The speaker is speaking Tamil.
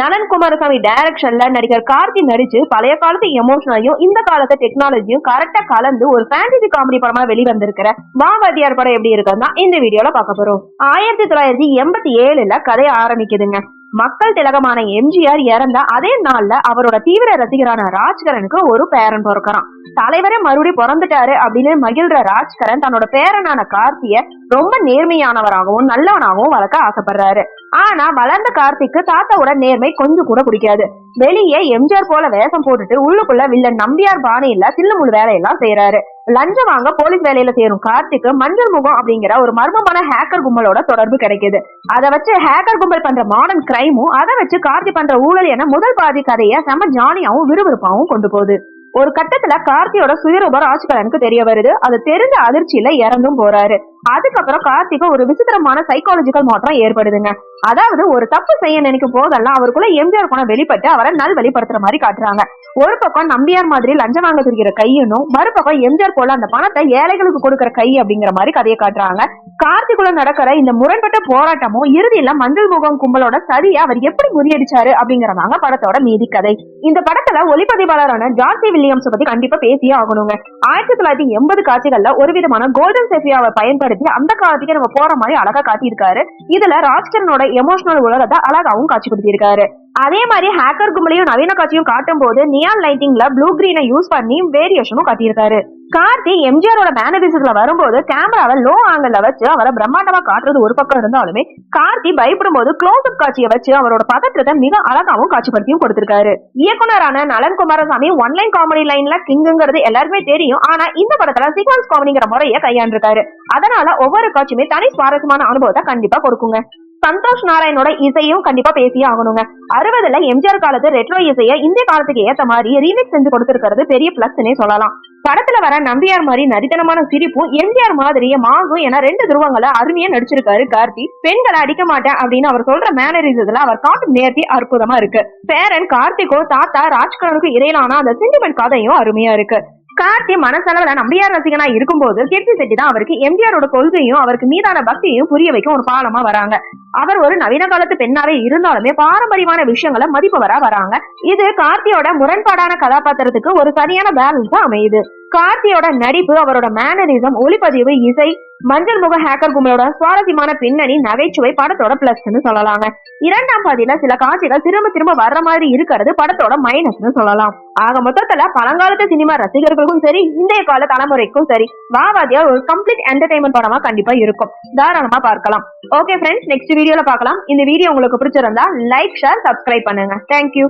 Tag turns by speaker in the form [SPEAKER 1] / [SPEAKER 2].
[SPEAKER 1] நலன் குமாரசாமி டைரக்ஷன்ல நடிகர் கார்த்தி நடிச்சு பழைய காலத்து எமோஷனையும் இந்த காலத்து டெக்னாலஜியும் கரெக்டா கலந்து ஒரு ஃபேண்டசி காமெடி படமா வெளிவந்திருக்கிற மாவாதியார் படம் எப்படி இருக்குன்னா இந்த வீடியோல பார்க்க போறோம். ஆயிரத்தி தொள்ளாயிரத்தி எண்பத்தி ஏழுல கதை ஆரம்பிக்குதுங்க. மக்கள் திலகமான எம்ஜிஆர் இறந்த அதே நாள்ல அவரோட தீவிர ரசிகரான ராஜ்கரனுக்கு ஒரு பேரன் பிறக்கிறான். தலைவரே மறுபடியும் பிறந்துட்டாரு அப்படின்னு மகிழ்ற ராஜ்கரன் தன்னோட பேரனான கார்த்திய ரொம்ப நேர்மையானவராகவும் நல்லவனாகவும் வளர்க்க ஆசைப்படுறாரு. ஆனா வளர்ந்த கார்த்திக்கு தாத்தாவோட நேர்மை கொஞ்சம் கூட பிடிக்காது. வெளியே எம்ஜிஆர் போல வேஷம் போட்டுட்டு உள்ளுக்குள்ள வில்லன் நம்பியார் பாணியில சில்லுமுள்ளு வேலையெல்லாம் செய்யறாரு லஞ்சம் வாங்க போலீஸ் வேலையில சேரும். கார்த்திக்கு மஞ்சள் முகம் அப்படிங்கிற ஒரு மர்மமான ஹேக்கர் கும்பலோட தொடர்பு கிடைக்குது. அதை வச்சு ஹேக்கர் கும்பல் பண்ற மாடர்ன் கிரைமும் அதை வச்சு கார்த்தி பண்ற ஊழல் என முதல் பாதி கதையை செம ஜாலியாவும் விறுவிறுப்பாவும் கொண்டு போகுது. ஒரு கட்டத்துல கார்த்தியோட சுயரூப ராஜ்கலனுக்கு தெரிய வருது. அது தெரிஞ்ச அதிர்ச்சியில இறந்தும் போறாரு. அதுக்கப்புறம் கார்த்திக்கு ஒரு விசித்திரமான சைக்காலஜிக்கல் மாற்றம் ஏற்படுதுங்க. அதாவது ஒரு தப்பு செய்ய நினைக்கும் போதெல்லாம் அவருக்குள்ள எம்ஜிஆர் குணம் வெளிப்பட்டு அவரை நல் வெளிப்படுத்துற மாதிரி காட்டுறாங்க. ஒரு பக்கம் நம்பியார் மாதிரி லஞ்சம் வாங்க துடிக்கிற கையனும் மறுபக்கம் எம்ஜிஆர் போல அந்த பணத்தை ஏழைகளுக்கு கொடுக்கிற கை அப்படிங்கிற மாதிரி கதையை காட்டுறாங்க. கார்த்திக்குள்ள நடக்கிற இந்த முரண்பட்ட போராட்டமும் இறுதியில மஞ்சள் முகம் கும்பலோட சதியை அவர் எப்படி முறியடிச்சாரு அப்படிங்கிறதாங்க படத்தோட மீதி கதை. இந்த படத்துல ஒளிப்பதிவாளரான ஜார்சி வில்லியம்ஸ் பத்தி கண்டிப்பா பேசியே ஆகணுங்க. ஆயிரத்தி தொள்ளாயிரத்தி எண்பது காட்சிகள்ல ஒரு விதமான கோல்டன் செஃபியாவை பயன்படுத்தி அந்த காலத்துக்கு நம்ம போற மாதிரி அழகா காட்டியிருக்காரு. இதுல ராஜ்கரனோட எமோஷனல் உலகத்தை அழகாவும் காட்சிப்படுத்தியிருக்காரு. அதே மாதிரி ஹேக்கர் கும்பலையும் நவீன காட்சியும் காட்டும் போது நியான் லைட்டிங்ல ப்ளூ கிரீனை யூஸ் பண்ணி வேரியேஷனும் காட்டியிருக்காரு. கார்த்தி எம்ஜிஆரோட மேனரிசத்துல வரும்போது கேமராவை லோ ஆங்கிள் வச்சு அவரை பிரம்மாண்டமா காட்டுறது ஒரு பக்கம் இருந்தாலுமே கார்த்தி பயப்படும் போது க்ளோஸ் அப் காட்சியை வச்சு அவரோட பதற்றத்தை மிக அழகாவும் காட்சிப்படுத்தியும் கொடுத்திருக்காரு. இயக்குனரான நலன் குமாரசாமி ஒன்லைன் காமெடி லைன்ல கிங்குங்கிறது எல்லாருமே தெரியும். ஆனா இந்த படத்துல சீக்வன்ஸ் காமெடிங்கிற முறையை கையாண்டிருக்காரு. அதனால ஒவ்வொரு காட்சியுமே தனி சுவாரஸ்யமான அனுபவத்தை கண்டிப்பா கொடுக்குங்க. சந்தோஷ் நாராயணோட இசையும் கண்டிப்பா பேசியே ஆகணுங்க. அறுபதுல எம்ஜிஆர் காலத்து ரெட்ரோ இசையை இந்திய காலத்துக்கு ஏத்த மாதிரி ரீமிக்ஸ் செஞ்சு கொடுத்திருக்கிறது பெரிய பிளஸ்னே சொல்லலாம். படத்துல வர நம்பியார் மாதிரி நரித்தனமான சிரிப்பும் எம்ஜிஆர் மாதிரியே மாகும் என ரெண்டு துருவங்களை அருமையா நடிச்சிருக்காரு கார்த்தி. பெண்களை அடிக்க மாட்டேன் அப்படின்னு அவர் சொல்ற மேனரிசத்துல அவர் காட்டும் நேர்த்தி அற்புதமா இருக்கு. பேரன் கார்த்திகோ தாத்தா ராஜ்கரனுக்கு இடையிலான அந்த சென்டிமெண்ட் கதையும் அருமையா இருக்கு. கார்த்தி மனசளவுல நம்பியார் ரசிகனா இருக்கும்போது கீர்த்தி செட்டி தான் அவருக்கு எம்ஜிஆரோட கொள்கையும் அவருக்கு மீதான பக்தியையும் புரிய வைக்க ஒரு பாலமா வராங்க. அவர் ஒரு நவீன காலத்து பெண்ணாவே இருந்தாலுமே பாரம்பரியமான விஷயங்களை மதிப்பவரா வராங்க. இது கார்த்தியோட முரண்பாடான கதாபாத்திரத்துக்கு ஒரு சரியான பேலன்ஸா அமையுது. கார்த்தியோட நடிப்பு அவரோட மேனரிசம் ஒளிப்பதிவு இசை மஞ்சள் முக ஹேக்கர் கும்பலோட சுவாரஸ்யமான பின்னணி நகைச்சுவை படத்தோட பிளஸ்ன்னு சொல்லலாங்க. இரண்டாம் பாதியில சில காட்சிகள் திரும்ப திரும்ப வர்ற மாதிரி இருக்கிறது படத்தோட மைனஸ்னு சொல்லலாம். ஆக மொத்தத்துல பழங்காலத்து சினிமா ரசிகர்களுக்கும் சரி இன்றைய கால தலைமுறைக்கும் சரி வாவாதியா ஒரு கம்ப்ளீட் என்டர்டைன்மெண்ட் படமா கண்டிப்பா இருக்கும். தாராளமா பார்க்கலாம். ஓகே ஃப்ரெண்ட்ஸ் நெக்ஸ்ட் வீடியோல பார்க்கலாம் இந்த வீடியோ உங்களுக்கு பிடிச்சிருந்தா லைக் ஷேர் சப்ஸ்கிரைப் பண்ணுங்க. Thank you